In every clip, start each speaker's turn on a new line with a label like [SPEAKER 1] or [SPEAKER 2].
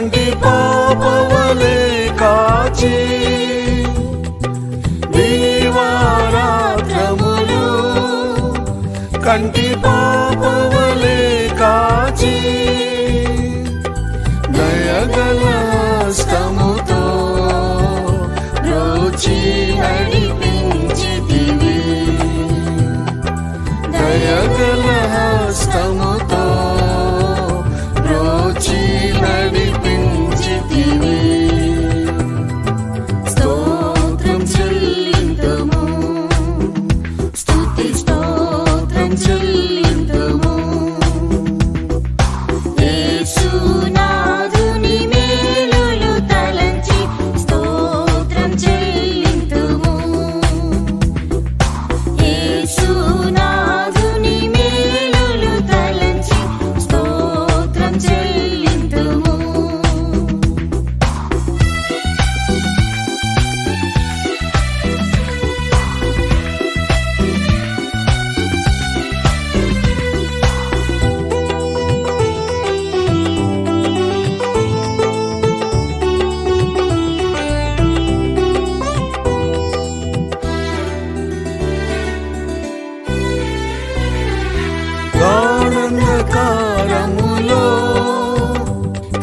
[SPEAKER 1] కంటి పాపవలే కాచి దీవారాత్రములు కంటి పాపవలే కాచి దయగల స్తముతో రోచి నడిపించితివి. దయగల స్తము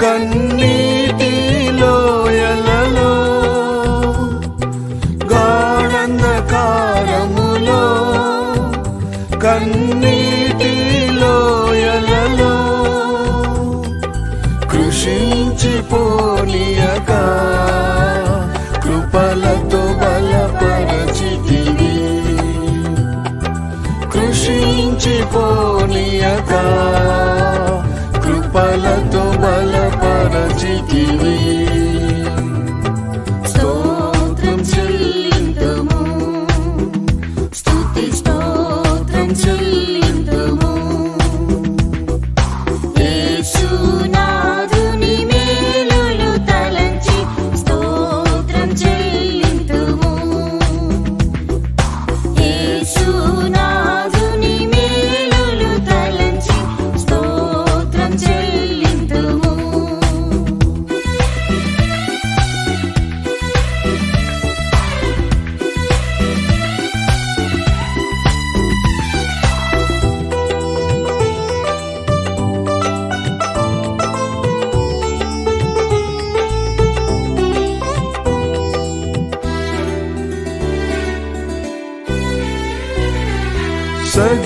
[SPEAKER 1] కన్నీటిలో ఎలలో గాఢంధకారములో కన్నీటిలో ఎలలో కృషించిపోనియక కృపలతో బలపరచితివి. కృషించిపోనియక కృపలతో బలపరచితివి
[SPEAKER 2] స్తోత్రం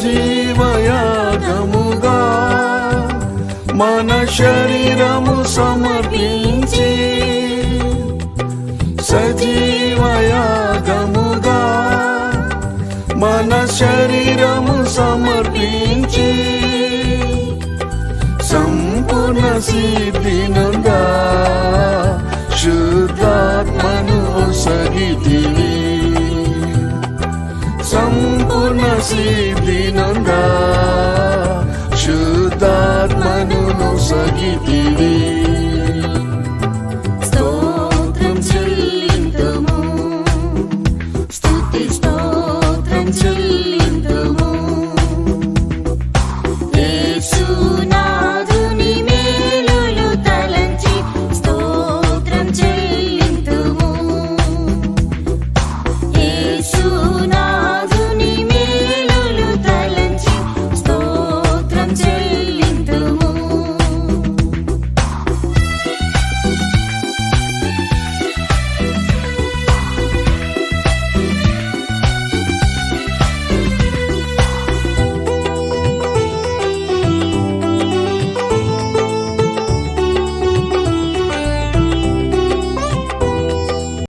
[SPEAKER 1] జీవయాగముగా మన శరీరము సమర్పించి సజీవయాగముగా మన శరీరము సమర్పించి సంపూర్ణ సిద్ధినంగా శుద్ధాత్మను సగితివి. సంపూర్ణ సిద్ధినుగా శుద్ధాత్మను